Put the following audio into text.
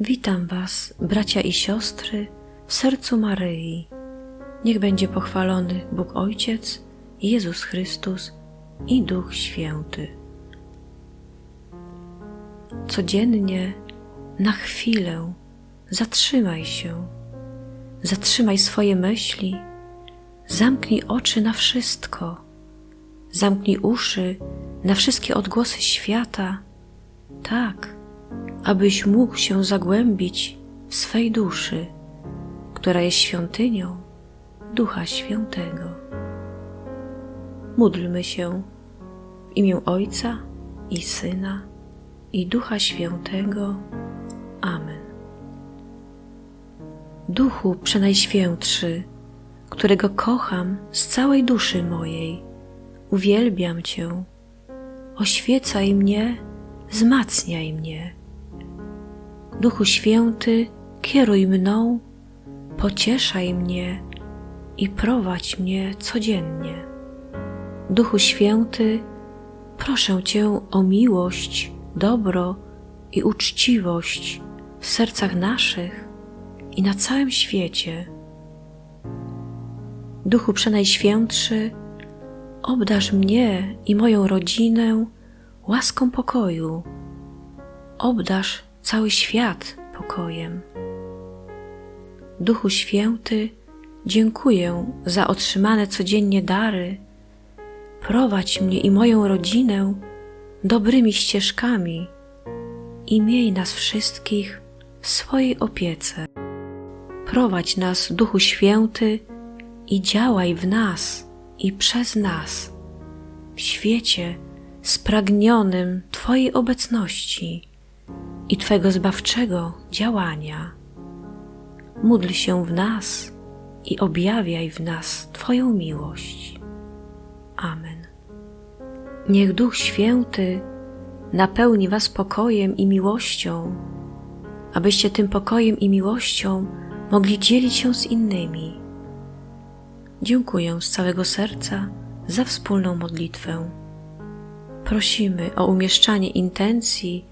Witam Was, bracia i siostry, w sercu Maryi. Niech będzie pochwalony Bóg Ojciec, Jezus Chrystus i Duch Święty. Codziennie, na chwilę, zatrzymaj się, zatrzymaj swoje myśli, zamknij oczy na wszystko, zamknij uszy na wszystkie odgłosy świata, tak, abyś mógł się zagłębić w swej duszy, która jest świątynią Ducha Świętego. Módlmy się w imię Ojca i Syna i Ducha Świętego. Amen. Duchu Przenajświętszy, którego kocham z całej duszy mojej, uwielbiam Cię, oświecaj mnie, wzmacniaj mnie. Duchu Święty, kieruj mną, pocieszaj mnie i prowadź mnie codziennie. Duchu Święty, proszę Cię o miłość, dobro i uczciwość w sercach naszych i na całym świecie. Duchu Przenajświętszy, obdarz mnie i moją rodzinę łaską pokoju. Obdarz cały świat pokojem. Duchu Święty, dziękuję za otrzymane codziennie dary. Prowadź mnie i moją rodzinę dobrymi ścieżkami i miej nas wszystkich w swojej opiece. Prowadź nas, Duchu Święty, i działaj w nas i przez nas, w świecie spragnionym Twojej obecności i Twego zbawczego działania. Módl się w nas i objawiaj w nas Twoją miłość. Amen. Niech Duch Święty napełni Was pokojem i miłością, abyście tym pokojem i miłością mogli dzielić się z innymi. Dziękuję z całego serca za wspólną modlitwę. Prosimy o umieszczanie intencji